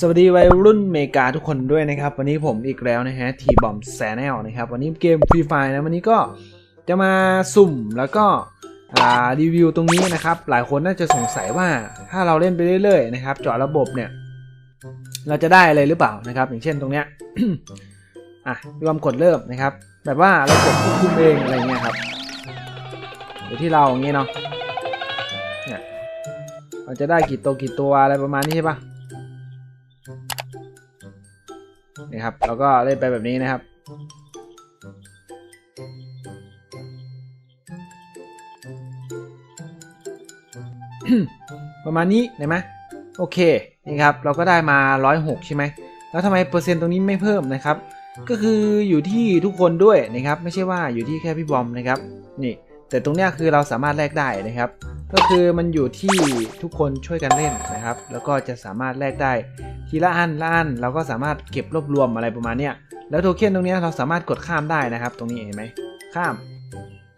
สวัสดีวัยรุ่นเมกาทุกคนด้วยนะครับ วันนี้ผมอีกแล้วนะฮะทีบอมแซนแนลนะครับ วันนี้เกมฟรีไฟนะ วันนี้ก็จะมาสุ่มแล้วก็รีวิวตรงนี้นะครับ หลายคนน่าจะสงสัยว่าถ้าเราเล่นไปเรื่อยๆนะครับเจาะระบบเนี่ย เราจะได้อะไรหรือเปล่านะครับ อย่างเช่นตรงเนี้ยอะยอมกดเริ่มนะครับ แบบว่าเรากดควบคุมเองอะไรเงี้ยครับอยู่ที่เราอย่างเงี้เนาะเนี่ยเราจะได้กี่ตัวกี่ตัวอะไรประมาณนี้ใช่ปะ นี่ครับเราก็เล่นไปแบบนี้นะครับ ประมาณนี้เห็นไหมโอเคนี่ครับเราก็ได้มา 106 ใช่ไหมแล้วทำไมเปอร์เซ็นต์ตรงนี้ไม่เพิ่มนะครับ ก็คืออยู่ที่ทุกคนด้วยนะครับ ไม่ใช่ว่าอยู่ที่แค่พี่บอมนะครับนี่แต่ตรงเนี้ยคือเราสามารถแลกได้นะครับ ก็คือมันอยู่ที่ทุกคนช่วยกันเล่นนะครับ แล้วก็จะสามารถแลกได้ ทีละอันละอันเราก็สามารถเก็บรวบรวมอะไรประมาณเนี้ยแล้วโทเค็นตรงนี้เราสามารถกดข้ามได้นะครับ ตรงนี้เห็นไหมข้าม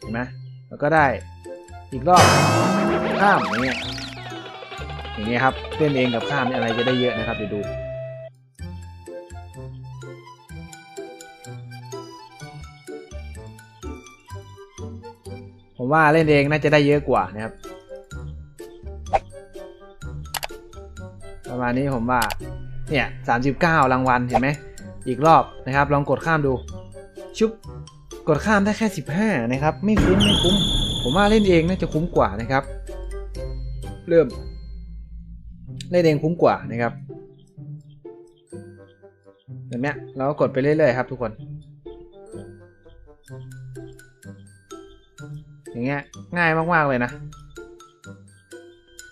เห็นไหมแล้วก็ได้อีกรอบข้ามอย่างเงี้ยอย่างเงี้ยครับเล่นเองกับข้ามเนี่ยอะไรจะได้เยอะนะครับเดี๋ยวดูผมว่าเล่นเองน่าจะได้เยอะกว่านะครับ ประมาณนี้ผมว่า เนี่ย39รางวัลเห็นไหมอีกรอบนะครับ ลองกดข้ามดูชุบกดข้ามได้แค่ 15 นะครับ ไม่คุ้มไม่คุ้ม ผมว่าเล่นเองน่าจะคุ้มกว่านะครับ เริ่ม เล่นเองคุ้มกว่านะครับแบบนี้เราก็กดไปเรื่อยๆครับทุกคน อย่างเงี้ยง่ายมากๆเลยนะ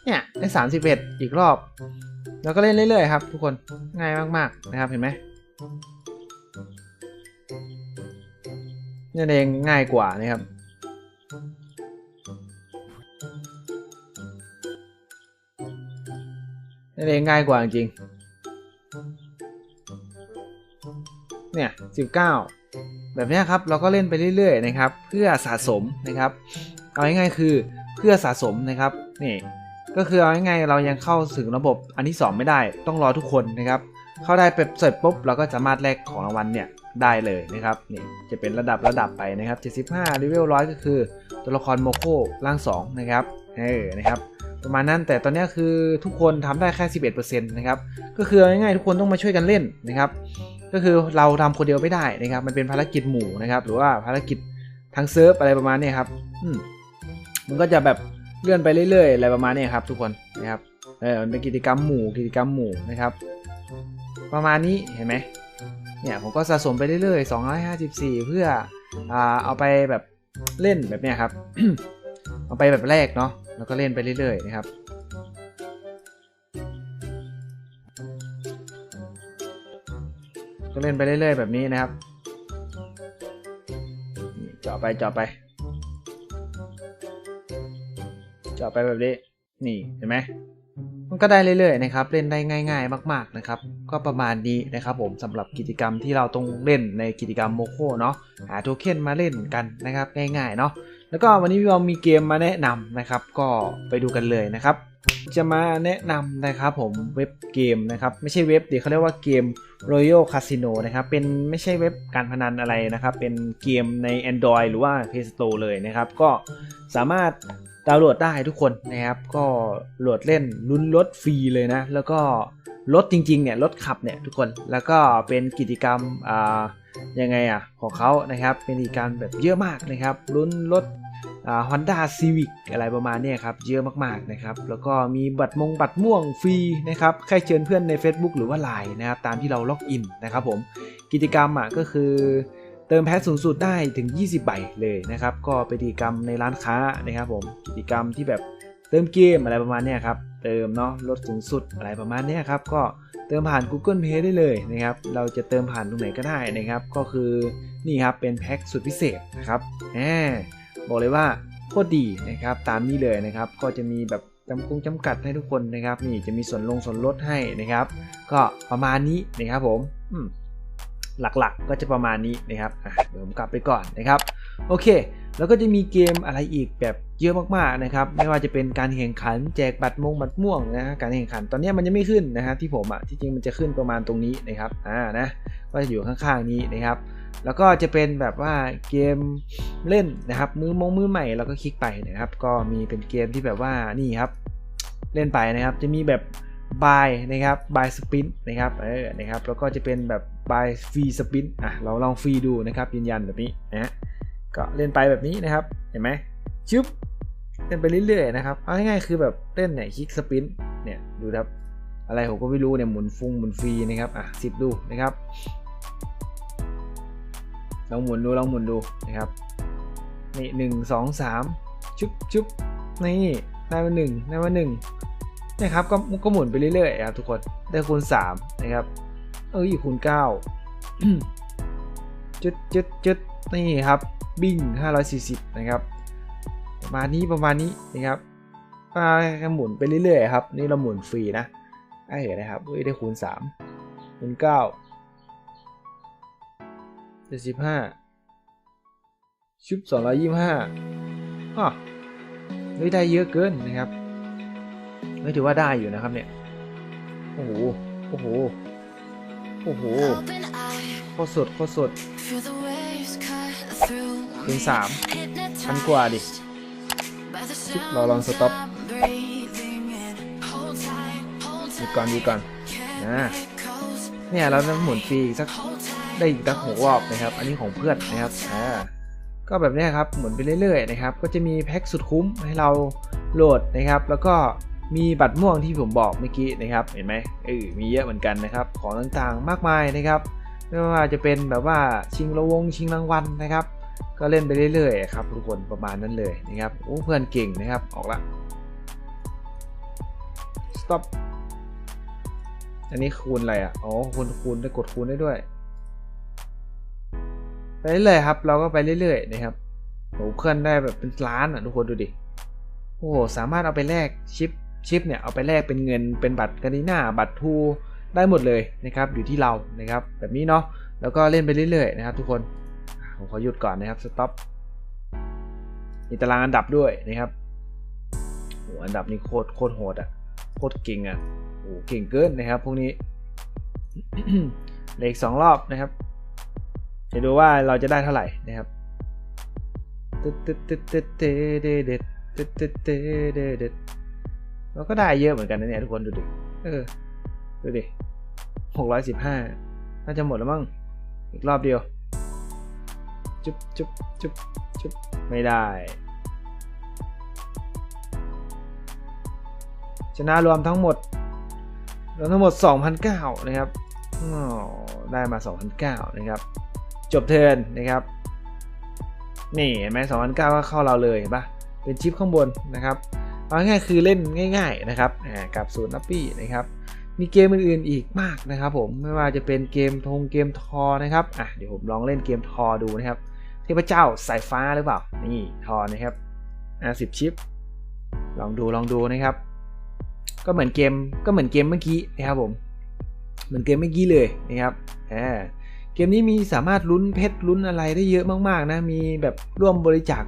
เนี่ยได้สามสิบเอ็ดอีกรอบ แล้วก็เล่นเรื่อยๆครับทุกคนง่ายมากๆนะครับเห็นไหมนี่เองง่ายกว่านะครับนี่เองง่ายกว่าจริงเนี่ยสิบเก้าแบบนี้ครับเราก็เล่นไปเรื่อยๆนะครับ เพื่อสะสมนะครับ เอาง่ายๆคือเพื่อสะสมนะครับนี่ ก็คือเอาง่ายๆเรายังเข้าถึงระบบอันที่ 2 ไม่ได้ ต้องรอทุกคนนะครับ เข้าได้เป็เสร็จปุ๊บเราก็สามารถแลกของรางวัลเนี่ยได้เลยนะครับนี่จะเป็นระดับระดับไปนะครับ 75เลเวล100ก็คือตัวละครโมโคร่าง2นะครับเออนะครับประมาณนั้นแต่ตอนนี้คือทุกคนทำได้แค่ 11%นะครับก็คือเอาง่ายๆทุกคนต้องมาช่วยกันเล่นนะครับก็คือเราทำคนเดียวไม่ได้นะครับ มันเป็นภารกิจหมู่นะครับ หรือว่าภารกิจทั้งเซิร์ฟอะไรประมาณนี้ครับอืมมันก็จะแบบ เลื่อนไปเรื่อยๆอะไรประมาณนี้ครับทุกคนนะครับเออมันเป็นกิจกรรมหมู่กิจกรรมหมู่นะครับ ประมาณนี้เห็นไหมเนี่ยผมก็สะสมไปเรื่อยๆ 254 เพื่ออ่าเอาไปแบบเล่นแบบเนี้ยครับ เอาไปแบบแรกเนาะแล้วก็เล่นไปเรื่อยๆนะครับก็เล่นไปเรื่อยๆแบบนี้นะครับนี่เจาะไปเจาะไป เจาะไปแบบนี้ นี่เห็นไหมมันก็ได้เรื่อยๆนะครับ เล่นได้ง่าย ๆ มาก ๆนะครับ ก็ประมาณนี้นะครับ ผมสำหรับกิจกรรมที่เราต้องเล่นในกิจกรรมโมโคเนาะหาโทเค็นมาเล่นกันนะครับง่ายๆเนาะแล้วก็วันนี้พี่บอมมีเกมมาแนะนำนะครับ ก็ไปดูกันเลยนะครับ จะมาแนะนำนะครับผมเว็บเกมนะครับ ไม่ใช่เว็บเดี๋ยวเขาเรียกว่าเกม Royal Casino นะครับ เป็นไม่ใช่เว็บการพนันอะไรนะครับ เป็นเกมใน Android หรือว่า Play Store เลยนะครับ ก็สามารถ ดาวน์โหลดได้ทุกคนนะครับ ก็โหลดเล่นลุ้นรถฟรีเลยนะ แล้วก็รถจริงๆเนี่ยรถขับเนี่ยทุกคนแล้วก็เป็นกิจกรรมอ่ายังไงอะของเขานะครับเป็นกิจกรรมแบบเยอะมากนะครับลุ้นรถฮอนด้าซีวิกอะไรประมาณนี้ครับ เยอะมากๆนะครับ แล้วก็มีบัตรมงบัตรม่วงฟรีนะครับ แค่เชิญเพื่อนใน Facebook หรือว่า Line นะครับ ตามที่เราล็อกอินนะครับผม กิจกรรมอะก็คือ เติมแพ็คสูงสุดได้ถึง 20 ใบเลยนะครับ ก็เป็นกิจกรรมในร้านค้านะครับผม กิจกรรมที่แบบเติมเกมอะไรประมาณนี้ครับ เติมเนาะลดสูงสุดอะไรประมาณนี้ครับ ก็เติมผ่าน Google Pay ได้เลยนะครับ เราจะเติมผ่านตรงไหนก็ได้นะครับ ก็คือนี่ครับเป็นแพ็คสุดพิเศษนะครับแหมบอกเลยว่าโคตรดีนะครับ ตามนี้เลยนะครับ ก็จะมีแบบจำกงจำกัดให้ทุกคนนะครับ นี่จะมีส่วนลงส่วนลดให้นะครับ ก็ประมาณนี้นะครับผมอืม หลักๆ ก็จะประมาณนี้นะครับเดี๋ยวผมกลับไปก่อนนะครับโอเค แล้วก็จะมีเกมอะไรอีกแบบเยอะมากๆนะครับ ไม่ว่าจะเป็นการแข่งขันแจกบัตรมงบัตรม่วงนะการแข่งขันตอนนี้มันยังไม่ขึ้นนะฮะที่ผมอะที่จริงมันจะขึ้นประมาณตรงนี้นะครับอ่านะก็จะอยู่ข้างๆนี้นะครับแล้วก็จะเป็นแบบว่าเกมเล่นนะครับมือมงมือใหม่เราก็คลิกไปนะครับ ก็มีเป็นเกมที่แบบว่านี่ครับ เล่นไปนะครับจะมีแบบ buy นะครับ buy spin นะครับเออนะครับแล้วก็จะเป็นแบบ by free spin อะเราลองฟรีดูนะครับยืนยันแบบนี้นะฮะก็เล่นไปแบบนี้นะครับเห็นไหมชึบเล่นไปเรื่อยๆนะครับเอาง่ายๆคือแบบเล่นเนี่ยคลิกสปินเนี่ยดูครับอะไรผมก็ไม่รู้เนี่ยหมุนฟุ้งหมุนฟรีนะครับอะสิบดูนะครับลองหมุนดูลองหมุนดูนะครับนี่หนึ่งสองสามชุบชุบนี่ได้มาหนึ่งได้มาหนึ่งนะครับก็ก็หมุนไปเรื่อยๆครับทุกคนได้คูณสามนะครับ เอ้ยคูณเก้าจุดจุดจุดนี่ครับบิ้ง540 นะครับ ประมาณนี้ประมาณนี้นะครับก็หมุนไปเรื่อยๆครับ นี่เราหมุนฟรีนะไอ้เห็นนะครับเฮ้ยได้คูณ3คูณ9เจ็ดสิบห้าชุบสองร้อยยี่ห้าอ๋อเฮ้ยได้เยอะเกินนะครับไม่ถือว่าได้อยู่นะครับเนี่ย โอ้โห โอ้โห อ้โห Open eye, โคตรสดโคตรสด feel the waves cut through คูณ me. สามพันกว่าดิ Hypnotized by the เราลอง sounds สต็อป I'm breathing in. Hold tight, hold หยุดก่อนหยุดก่อน tight, นะ chemicals. เนี่ยเราจะหมุนฟรีอีกสัก Hold tight, ได้อีกสักหกรอบนะครับ อันนี้ของเพื่อนนะครับอ่าก็แบบเนี้ยครับหมุนไปเรื่อยๆนะครับ ก็จะมีแพ็คสุดคุ้มให้เราโหลดนะครับ แล้วก็ มีบัตรม่วงที่ผมบอกเมื่อกี้นะครับ เห็นไหมเออมีเยอะเหมือนกันนะครับ ของต่างๆมากมายนะครับไม่ว่าจะเป็นแบบว่าชิงระวงชิงรางวัลนะครับ ก็เล่นไปเรื่อยๆครับทุกคนประมาณนั้นเลยนะครับโอ้เพื่อนเก่งนะครับออกละ stop อันนี้คูณอะไรอะอ๋อคูณคูณได้กดคูณได้ด้วยไปเรื่อยครับ เราก็ไปเรื่อยๆนะครับโอ้เพื่อนได้แบบเป็นล้านอะทุกคนดูดิโอ้โหสามารถเอาไปแลกชิป ชิปเนี่ยเอาไปแลกเป็นเงินเป็นบัตรกานิน่าบัตรทูได้หมดเลยนะครับอยู่ที่เรานะครับแบบนี้เนาะแล้วก็เล่นไปเรื่อยๆนะครับทุกคนผมขอหยุดก่อนนะครับสต็อปมีตารางอันดับด้วยนะครับโอ้อันดับนี้โคตรโคตรโหดอะโคตรเก่งอะโอ้เก่งเกินนะครับพวกนี้เหลขสองรอบนะครับจะดูว่าเราจะได้เท่าไหร่นะครับตึ๊ดตึ๊ดตึ๊ดตึ๊ดเตเดเด็ดตึ๊ดตึ๊ดเตเด เด็ดเราก็ได้เยอะเหมือนกันนะเนี่ยทุกคนดูดิ เออ ดูดิหกร้อยสิบห้าน่าจะหมดแล้วมั้ง อีกรอบเดียว จุ๊บจุ๊บจุ๊บจุ๊บไม่ได้ ชนะรวมทั้งหมดรวมทั้งหมด 2,009นะครับอ๋อได้มา 2,009นะครับ จบเทิร์นนะครับ นี่เห็นไหม2,009ก็เข้าเราเลยเห็นปะเป็นชิปข้างบนนะครับ เอาง่ายคือเล่นง่าย ๆนะครับกับสูตรนัปปี้นะครับมีเกมอื่นๆอีกมากนะครับ ผมไม่ว่าจะเป็นเกมทงเกมทอนะครับอะเดี๋ยวผมลองเล่นเกมทอดูนะครับเทพเจ้าสายฟ้าหรือเปล่านี่ทอนะครับอะสิบชิป ลองดูลองดูนะครับ ก็เหมือนเกมก็เหมือนเกมเมื่อกี้นะครับผม เหมือนเกมเมื่อกี้เลยนะครับอ่า เกมนี้มีสามารถลุ้นเพชรลุ้นอะไรได้เยอะมากๆนะ มีแบบร่วมบริจาค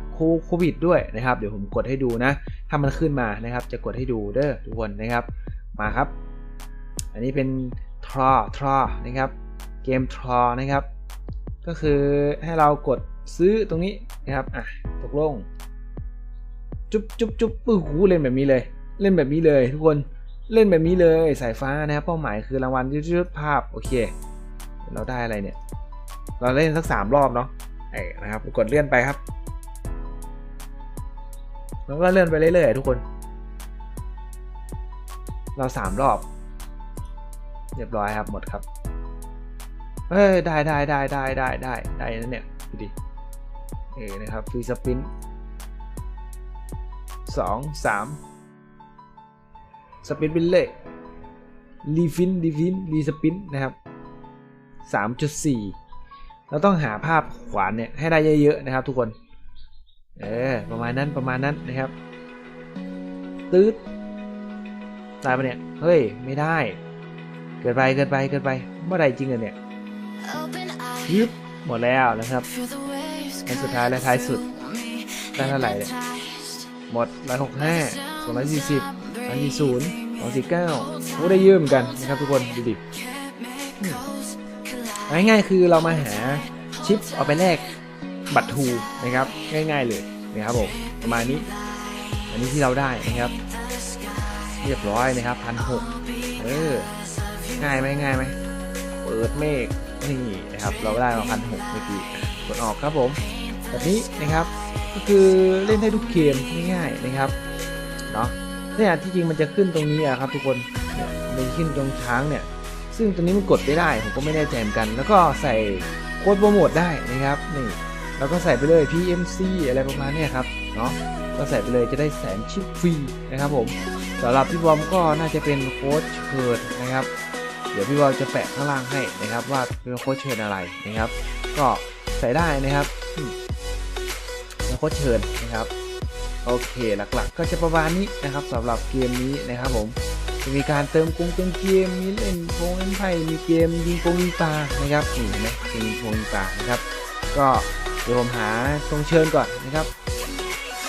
โควิดด้วยนะครับ เดี๋ยวผมกดให้ดูนะ ถ้ามันขึ้นมานะครับ จะกดให้ดูเด้อทุกคนนะครับ มาครับ อันนี้เป็นทรอทรอนะครับ เกมทรอนะครับ ก็คือให้เรากดซื้อตรงนี้นะครับ อะ ตกลง จุ๊บจุ๊บจุ๊บปื้หูเล่นแบบนี้เลย เล่นแบบนี้เลย ทุกคน เล่นแบบนี้เลย สายฟ้านะครับ เป้าหมายคือรางวัลยืดๆภาพ โอเค เราได้อะไรเนี่ย เราเล่นสักสามรอบเนาะไอ้นะครับกดเลื่อนไปครับ แล้วก็เลื่อนไปเรื่อยๆทุกคน เราสามรอบ เรียบร้อยครับหมดครับเอ้ยได้ได้ได้ได้ได้ได้ได้นั่นเนี่ยดูดิเออนะครับฟรีสปินสองสามสปินไปเลยรีฟินรีฟินรีสปินนะครับ สามจุดสี่เราต้องหาภาพขวานเนี่ยให้ได้เยอะๆนะครับทุกคน เออประมาณนั้นประมาณนั้นนะครับตืดได้ปะเนี่ย เฮ้ย ไม่ได้ เกินไปเกินไปเกินไปเมื่อไรจริงอะเนี่ยยึบหมดแล้วนะครับ feel the waves อันสุดท้ายและท้ายสุดได้เท่าไหร่เนี่ยหมดร้อยหกห้าสองร้อยสี่สิบร้อยสี่ศูนย์สองสี่เก้าโอ้ได้เยอะเหมือนกันนะครับทุกคนดูดิ ง่ายๆคือเรามาหาชิปเอาไปแลกบัตรทูนะครับง่าย ๆเลยนะครับผมประมาณนี้ อันนี้ที่เราได้นะครับ เรียบร้อยนะครับพันหกเออง่ายไหมง่ายไหมเปิดเมฆนี่นะครับ เราได้มาพันหกเมื่อกี้กดออกครับผมแบบนี้นะครับก็คือเล่นได้ทุกเกมง่ายๆนะครับเนาะเนี่ยที่จริงมันจะขึ้นตรงนี้อะครับทุกคนเนี่ยมันขึ้นตรงช้างเนี่ย ซึ่งตรงนี้มันกดไม่ได้ผมก็ไม่แน่ใจเหมือนกัน แล้วก็ใส่โค้ดโปรโมทได้นะครับนี่แล้วก็ใส่ไปเลย PMC อะไรประมาณนี้ครับเนาะก็ใส่ไปเลยจะได้แสนชิปฟรีนะครับผมสำหรับพี่บอมก็น่าจะเป็นโค้ดเชิญนะครับ เดี๋ยวพี่บอมจะแปะข้างล่างให้นะครับ ว่าเป็นโค้ดเชิญอะไรนะครับ ก็ใส่ได้นะครับโค้ดเชิญนะครับ โอเคหลักๆ ก็จะประมาณนี้นะครับสำหรับเกมนี้นะครับผม มีการเติมกงเติมเกมมีเล่นโพงเล่นไพ่มีเกมยิงโปงยิงปลานะครับนี่เห็นไหมเกมยิงโปงยิงปลานะครับ ก็เดี๋ยวผมหาตรงเชิญก่อนนะครับ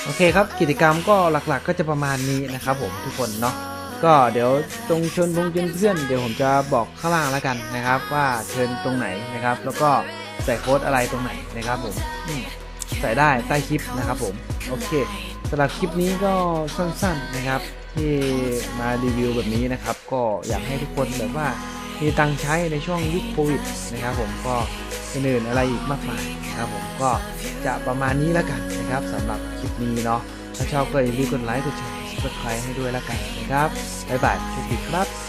โอเคครับกิจกรรมก็หลักๆ ก็จะประมาณนี้นะครับ ผมทุกคนเนาะก็เดี๋ยวตรงเชิญพงเชิญเพื่อนเดี๋ยวผมจะบอกข้างล่างแล้วกันนะครับ ว่าเชิญตรงไหนนะครับ แล้วก็ใส่โค้ดอะไรตรงไหนนะครับผมใส่ได้ใต้คลิปนะครับผมโอเคสำหรับคลิปนี้ก็สั้นๆนะครับ ที่มารีวิวแบบนี้นะครับ ก็อยากให้ทุกคนแบบว่ามีตังใช้ในช่วงยุคโควิดนะครับ ผมก็อื่นๆอะไรอีกมากมายนะครับ ผมก็จะประมาณนี้แล้วกันนะครับสำหรับคลิปนี้เนาะถ้าชอบก็อย่าลืมกดไลค์กดแชร์กดไลค์ให้ด้วยแล้วกันนะครับบ๊ายบายโชคดีครับ